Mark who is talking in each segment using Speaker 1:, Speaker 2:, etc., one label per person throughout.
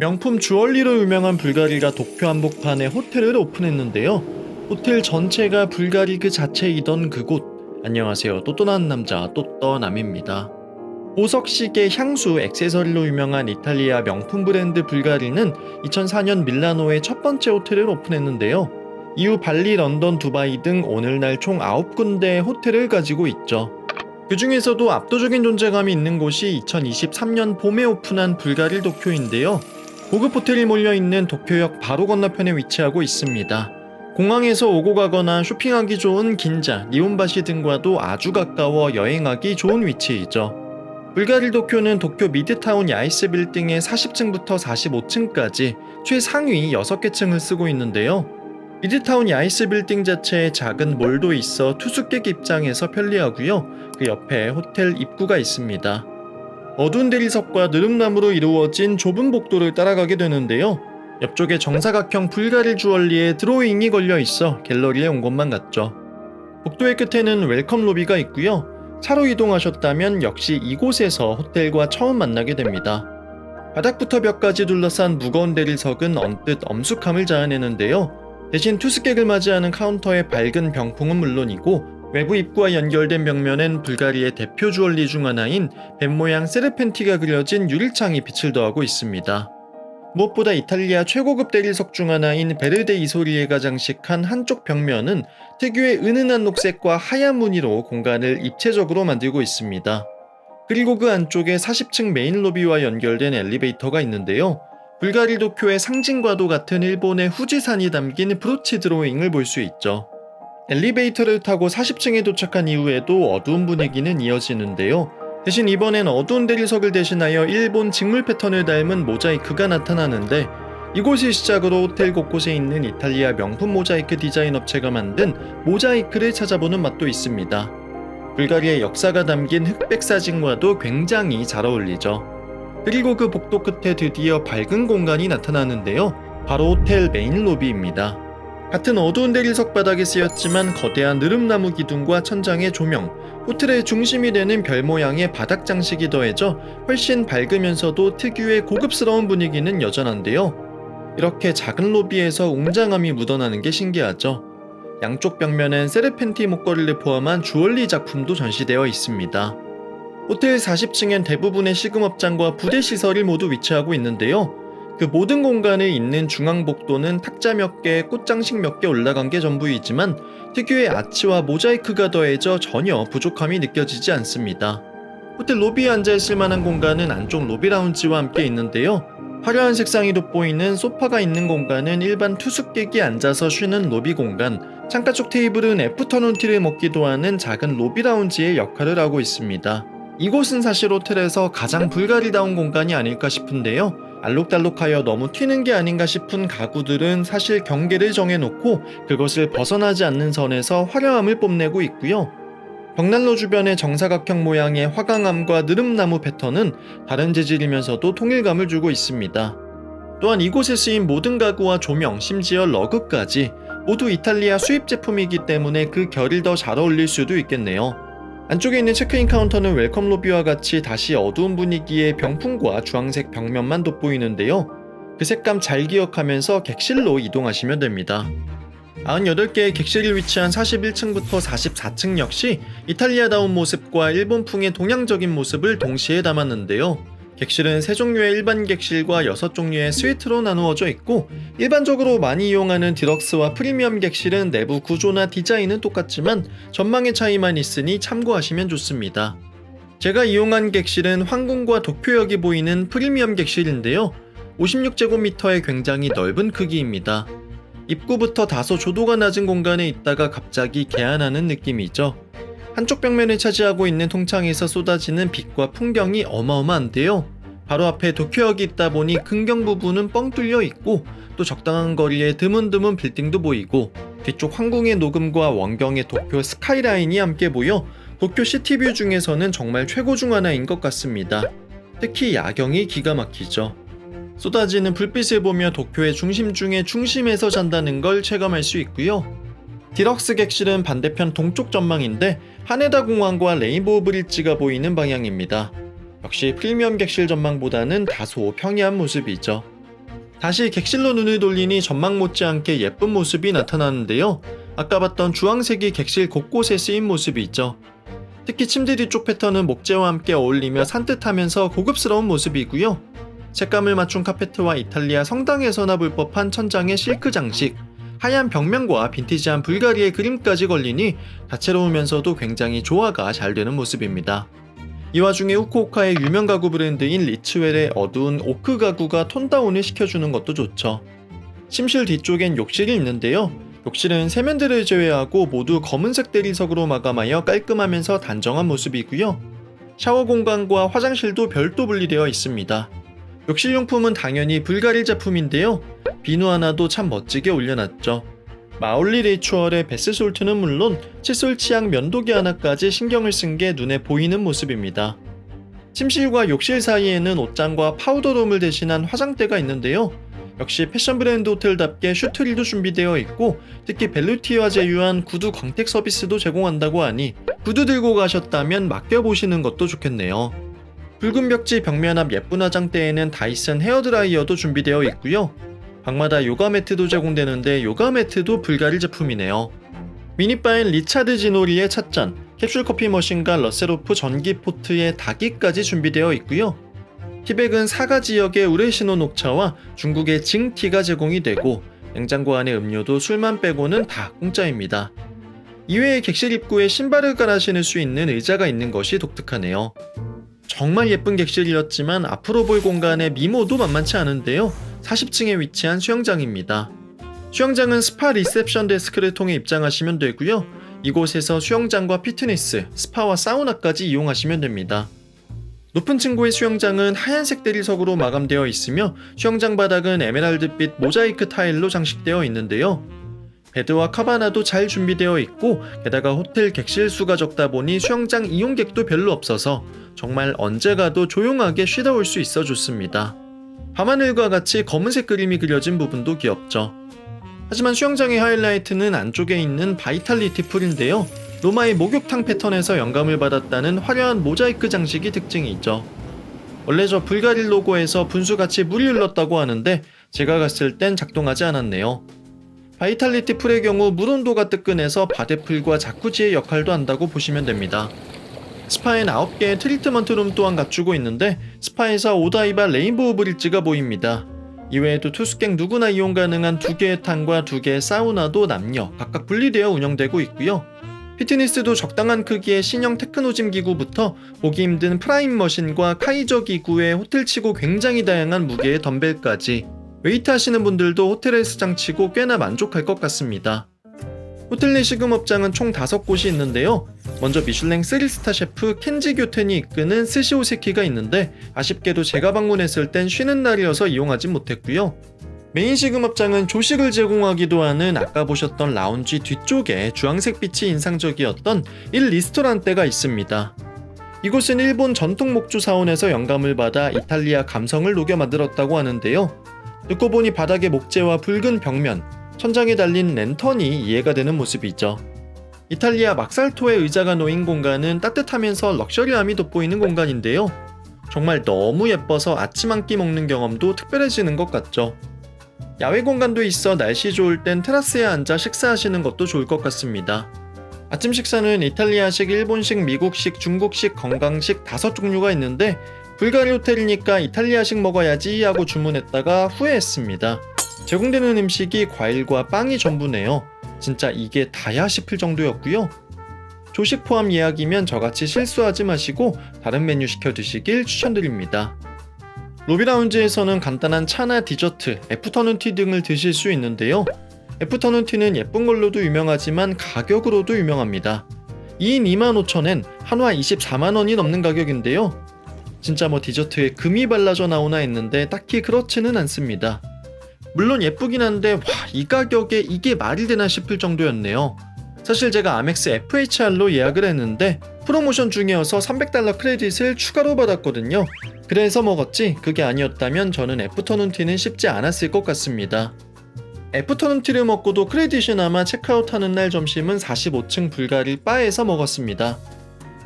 Speaker 1: 명품 주얼리로 유명한 불가리가 도쿄 한복판에 호텔을 오픈했는데요. 호텔 전체가 불가리 그 자체이던 그곳. 안녕하세요. 또또난 남자 또떠남입니다. 보석 시계, 향수, 액세서리로 유명한 이탈리아 명품 브랜드 불가리는 2004년 밀라노에 첫 번째 호텔을 오픈했는데요. 이후 발리, 런던, 두바이 등 오늘날 총 9군데의 호텔을 가지고 있죠. 그 중에서도 압도적인 존재감이 있는 곳이 2023년 봄에 오픈한 불가리 도쿄인데요. 고급 호텔이 몰려있는 도쿄역 바로 건너편에 위치하고 있습니다. 공항에서 오고 가거나 쇼핑하기 좋은 긴자, 니온바시 등과도 아주 가까워 여행하기 좋은 위치이죠. 불가리 도쿄는 도쿄 미드타운 야이스 빌딩의 40층부터 45층까지 최상위 6개 층을 쓰고 있는데요. 미드타운 야이스 빌딩 자체에 작은 몰도 있어 투숙객 입장에서 편리하고요. 그 옆에 호텔 입구가 있습니다. 어두운 대리석과 느릅나무로 이루어진 좁은 복도를 따라가게 되는데요. 옆쪽에 정사각형 불가리 주얼리에 드로잉이 걸려 있어 갤러리에 온 것만 같죠. 복도의 끝에는 웰컴 로비가 있고요. 차로 이동하셨다면 역시 이곳에서 호텔과 처음 만나게 됩니다. 바닥부터 벽까지 둘러싼 무거운 대리석은 언뜻 엄숙함을 자아내는데요. 대신 투숙객을 맞이하는 카운터의 밝은 병풍은 물론이고 외부 입구와 연결된 벽면엔 불가리의 대표 주얼리 중 하나인 뱀 모양 세르펜티가 그려진 유리창이 빛을 더하고 있습니다. 무엇보다 이탈리아 최고급 대리석 중 하나인 베르데 이소리에가 장식한 한쪽 벽면은 특유의 은은한 녹색과 하얀 무늬로 공간을 입체적으로 만들고 있습니다. 그리고 그 안쪽에 40층 메인 로비와 연결된 엘리베이터가 있는데요. 불가리 도쿄의 상징과도 같은 일본의 후지산이 담긴 브로치 드로잉을 볼 수 있죠. 엘리베이터를 타고 40층에 도착한 이후에도 어두운 분위기는 이어지는데요. 대신 이번엔 어두운 대리석을 대신하여 일본 직물 패턴을 닮은 모자이크가 나타나는데 이곳을 시작으로 호텔 곳곳에 있는 이탈리아 명품 모자이크 디자인 업체가 만든 모자이크를 찾아보는 맛도 있습니다. 불가리의 역사가 담긴 흑백 사진과도 굉장히 잘 어울리죠. 그리고 그 복도 끝에 드디어 밝은 공간이 나타나는데요. 바로 호텔 메인 로비입니다. 같은 어두운 대리석 바닥에 쓰였지만 거대한 느릅나무 기둥과 천장의 조명, 호텔의 중심이 되는 별 모양의 바닥 장식이 더해져 훨씬 밝으면서도 특유의 고급스러운 분위기는 여전한데요. 이렇게 작은 로비에서 웅장함이 묻어나는 게 신기하죠. 양쪽 벽면엔 세르펜티 목걸이를 포함한 주얼리 작품도 전시되어 있습니다. 호텔 40층엔 대부분의 시금업장과 부대 시설이 모두 위치하고 있는데요. 그 모든 공간에 있는 중앙복도는 탁자 몇 개, 꽃장식 몇 개 올라간 게 전부이지만 특유의 아치와 모자이크가 더해져 전혀 부족함이 느껴지지 않습니다. 호텔 로비에 앉아있을 만한 공간은 안쪽 로비 라운지와 함께 있는데요. 화려한 색상이 돋보이는 소파가 있는 공간은 일반 투숙객이 앉아서 쉬는 로비 공간, 창가 쪽 테이블은 애프터눈 티를 먹기도 하는 작은 로비 라운지의 역할을 하고 있습니다. 이곳은 사실 호텔에서 가장 불가리다운 공간이 아닐까 싶은데요. 알록달록하여 너무 튀는 게 아닌가 싶은 가구들은 사실 경계를 정해놓고 그것을 벗어나지 않는 선에서 화려함을 뽐내고 있고요. 벽난로 주변의 정사각형 모양의 화강암과 느릅나무 패턴은 다른 재질이면서도 통일감을 주고 있습니다. 또한 이곳에 쓰인 모든 가구와 조명, 심지어 러그까지 모두 이탈리아 수입 제품이기 때문에 그 결이 더 잘 어울릴 수도 있겠네요. 안쪽에 있는 체크인 카운터는 웰컴 로비와 같이 다시 어두운 분위기의 병풍과 주황색 벽면만 돋보이는데요. 그 색감 잘 기억하면서 객실로 이동하시면 됩니다. 98개의 객실이 위치한 41층부터 44층 역시 이탈리아다운 모습과 일본풍의 동양적인 모습을 동시에 담았는데요. 객실은 세 종류의 일반 객실과 여섯 종류의 스위트로 나누어져 있고 일반적으로 많이 이용하는 디럭스와 프리미엄 객실은 내부 구조나 디자인은 똑같지만 전망의 차이만 있으니 참고하시면 좋습니다. 제가 이용한 객실은 황궁과 도쿄역이 보이는 프리미엄 객실인데요. 56제곱미터의 굉장히 넓은 크기입니다. 입구부터 다소 조도가 낮은 공간에 있다가 갑자기 개안하는 느낌이죠. 한쪽 벽면을 차지하고 있는 통창에서 쏟아지는 빛과 풍경이 어마어마한데요. 바로 앞에 도쿄역이 있다 보니 근경 부분은 뻥 뚫려 있고 또 적당한 거리에 드문드문 빌딩도 보이고 뒤쪽 황궁의 녹음과 원경의 도쿄 스카이라인이 함께 보여 도쿄 시티뷰 중에서는 정말 최고 중 하나인 것 같습니다. 특히 야경이 기가 막히죠. 쏟아지는 불빛을 보며 도쿄의 중심 중에 중심에서 잔다는 걸 체감할 수 있고요. 디럭스 객실은 반대편 동쪽 전망인데 하네다 공항과 레인보우 브릿지가 보이는 방향입니다. 역시 프리미엄 객실 전망보다는 다소 평이한 모습이죠. 다시 객실로 눈을 돌리니 전망 못지않게 예쁜 모습이 나타나는데요. 아까 봤던 주황색이 객실 곳곳에 쓰인 모습이 있죠. 특히 침대 뒤쪽 패턴은 목재와 함께 어울리며 산뜻하면서 고급스러운 모습이고요. 색감을 맞춘 카페트와 이탈리아 성당에서나 볼 법한 천장의 실크 장식, 하얀 벽면과 빈티지한 불가리의 그림까지 걸리니 다채로우면서도 굉장히 조화가 잘 되는 모습입니다. 이 와중에 후쿠오카의 유명 가구 브랜드인 리츠웰의 어두운 오크 가구가 톤다운을 시켜주는 것도 좋죠. 침실 뒤쪽엔 욕실이 있는데요. 욕실은 세면대를 제외하고 모두 검은색 대리석으로 마감하여 깔끔하면서 단정한 모습이고요. 샤워 공간과 화장실도 별도 분리되어 있습니다. 욕실 용품은 당연히 불가릴 제품인데요. 비누 하나도 참 멋지게 올려놨죠. 마올리 레이추얼의 베스솔트는 물론 칫솔 치약 면도기 하나까지 신경을 쓴 게 눈에 보이는 모습입니다. 침실과 욕실 사이에는 옷장과 파우더룸을 대신한 화장대가 있는데요. 역시 패션 브랜드 호텔답게 슈트리도 준비되어 있고 특히 벨루티와 제휴한 구두 광택 서비스도 제공한다고 하니 구두 들고 가셨다면 맡겨보시는 것도 좋겠네요. 붉은 벽지 벽면 앞 예쁜 화장대에는 다이슨 헤어드라이어도 준비되어 있고요. 방마다 요가 매트도 제공되는데 요가 매트도 불가릴 제품이네요. 미니바인 리차드 지노리의 찻잔, 캡슐 커피 머신과 러셀오프 전기 포트에 닭이까지 준비되어 있고요. 티백은 사가 지역의 우레시노 녹차와 중국의 징티가 제공이 되고 냉장고 안에 음료도 술만 빼고는 다 공짜입니다. 이외에 객실 입구에 신발을 갈아 신을 수 있는 의자가 있는 것이 독특하네요. 정말 예쁜 객실이었지만 앞으로 볼 공간의 미모도 만만치 않은데요. 40층에 위치한 수영장입니다. 수영장은 스파 리셉션 데스크를 통해 입장하시면 되고요. 이곳에서 수영장과 피트니스, 스파와 사우나까지 이용하시면 됩니다. 높은 층고의 수영장은 하얀색 대리석으로 마감되어 있으며 수영장 바닥은 에메랄드빛 모자이크 타일로 장식되어 있는데요. 베드와 카바나도 잘 준비되어 있고 게다가 호텔 객실 수가 적다 보니 수영장 이용객도 별로 없어서 정말 언제 가도 조용하게 쉬다 올 수 있어 좋습니다. 밤하늘과 같이 검은색 그림이 그려진 부분도 귀엽죠. 하지만 수영장의 하이라이트는 안쪽에 있는 바이탈리티 풀인데요. 로마의 목욕탕 패턴에서 영감을 받았다는 화려한 모자이크 장식이 특징이죠. 원래 저 불가릴 로고에서 분수같이 물이 흘렀다고 하는데 제가 갔을 땐 작동하지 않았네요. 바이탈리티 풀의 경우 물 온도가 뜨끈해서 바데풀과 자쿠지의 역할도 한다고 보시면 됩니다. 스파엔 9개의 트리트먼트 룸 또한 갖추고 있는데 스파에서 오다이바 레인보우 브릿지가 보입니다. 이외에도 투숙객 누구나 이용 가능한 두 개의 탕과 두 개의 사우나도 남녀 각각 분리되어 운영되고 있고요. 피트니스도 적당한 크기의 신형 테크노짐 기구부터 보기 힘든 프라임 머신과 카이저 기구에 호텔치고 굉장히 다양한 무게의 덤벨까지 웨이트 하시는 분들도 호텔 헬스장 치고 꽤나 만족할 것 같습니다. 호텔 내 식음업장은 총 5곳이 있는데요. 먼저 미슐랭 3스타 셰프 켄지 교텐이 이끄는 스시오세키가 있는데 아쉽게도 제가 방문했을 땐 쉬는 날이어서 이용하진 못했고요. 메인 식 음업장은 조식을 제공하기도 하는 아까 보셨던 라운지 뒤쪽에 주황색 빛이 인상적이었던 1 리스토란테가 있습니다. 이곳은 일본 전통 목주 사원에서 영감을 받아 이탈리아 감성을 녹여 만들었다고 하는데요. 듣고 보니 바닥에 목재와 붉은 벽면, 천장에 달린 랜턴이 이해가 되는 모습이죠. 이탈리아 막살토의 의자가 놓인 공간은 따뜻하면서 럭셔리함이 돋보이는 공간인데요. 정말 너무 예뻐서 아침 한 끼 먹는 경험도 특별해지는 것 같죠. 야외 공간도 있어 날씨 좋을 땐 테라스에 앉아 식사하시는 것도 좋을 것 같습니다. 아침 식사는 이탈리아식, 일본식, 미국식, 중국식, 건강식 다섯 종류가 있는데 불가리 호텔이니까 이탈리아식 먹어야지 하고 주문했다가 후회했습니다. 제공되는 음식이 과일과 빵이 전부네요. 진짜 이게 다야 싶을 정도였고요. 조식 포함 예약이면 저같이 실수하지 마시고 다른 메뉴 시켜 드시길 추천드립니다. 로비 라운지에서는 간단한 차나 디저트, 애프터눈티 등을 드실 수 있는데요. 애프터눈티는 예쁜 걸로도 유명하지만 가격으로도 유명합니다. 2인 25,000엔 한화 24만원이 넘는 가격인데요. 진짜 뭐 디저트에 금이 발라져 나오나 했는데 딱히 그렇지는 않습니다. 물론 예쁘긴 한데 와 이 가격에 이게 말이 되나 싶을 정도였네요. 사실 제가 아멕스 FHR로 예약을 했는데 프로모션 중이어서 300달러 크레딧을 추가로 받았거든요. 그래서 먹었지 그게 아니었다면 저는 애프터눈티는 쉽지 않았을 것 같습니다. 애프터눈티를 먹고도 크레딧이 남아 체크아웃하는 날 점심은 45층 불가리 바에서 먹었습니다.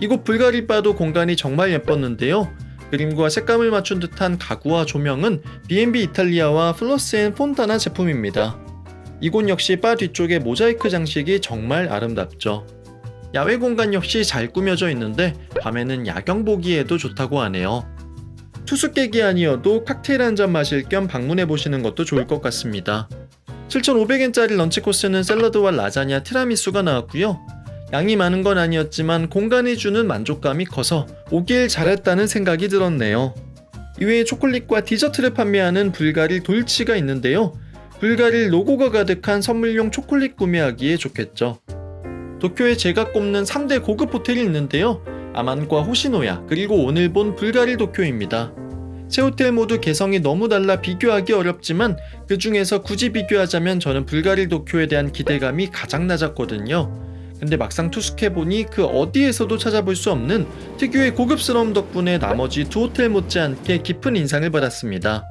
Speaker 1: 이곳 불가리 바도 공간이 정말 예뻤는데요. 그림과 색감을 맞춘 듯한 가구와 조명은 B&B 이탈리아와 플러스 앤 폰타나 제품입니다. 이곳 역시 바 뒤쪽의 모자이크 장식이 정말 아름답죠. 야외 공간 역시 잘 꾸며져 있는데 밤에는 야경 보기에도 좋다고 하네요. 투숙객이 아니어도 칵테일 한 잔 마실 겸 방문해 보시는 것도 좋을 것 같습니다. 7,500엔짜리 런치 코스는 샐러드와 라자냐, 티라미수가 나왔고요. 양이 많은 건 아니었지만 공간이 주는 만족감이 커서 오길 잘했다는 생각이 들었네요. 이외에 초콜릿과 디저트를 판매하는 불가릴 돌치가 있는데요. 불가릴 로고가 가득한 선물용 초콜릿 구매하기에 좋겠죠. 도쿄에 제가 꼽는 3대 고급 호텔이 있는데요. 아만과 호시노야 그리고 오늘 본 불가릴 도쿄입니다. 세 호텔 모두 개성이 너무 달라 비교하기 어렵지만 그 중에서 굳이 비교하자면 저는 불가릴 도쿄에 대한 기대감이 가장 낮았거든요. 근데 막상 투숙해보니 그 어디에서도 찾아볼 수 없는 특유의 고급스러움 덕분에 나머지 두 호텔 못지않게 깊은 인상을 받았습니다.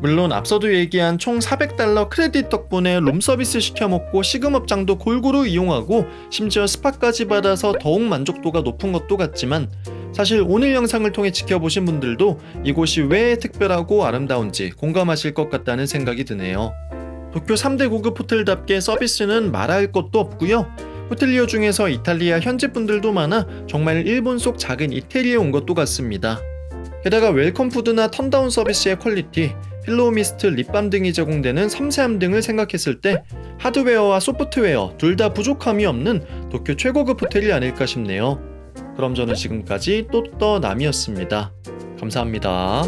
Speaker 1: 물론 앞서도 얘기한 총 400달러 크레딧 덕분에 룸 서비스 시켜 먹고 시금업장도 골고루 이용하고 심지어 스파까지 받아서 더욱 만족도가 높은 것도 같지만 사실 오늘 영상을 통해 지켜보신 분들도 이곳이 왜 특별하고 아름다운지 공감하실 것 같다는 생각이 드네요. 도쿄 3대 고급 호텔답게 서비스는 말할 것도 없고요. 호텔리어 중에서 이탈리아 현지 분들도 많아 정말 일본 속 작은 이태리에 온 것도 같습니다. 게다가 웰컴 푸드나 턴다운 서비스의 퀄리티, 필로우 미스트, 립밤 등이 제공되는 섬세함 등을 생각했을 때 하드웨어와 소프트웨어 둘 다 부족함이 없는 도쿄 최고급 호텔이 아닐까 싶네요. 그럼 저는 지금까지 또떠남이었습니다. 감사합니다.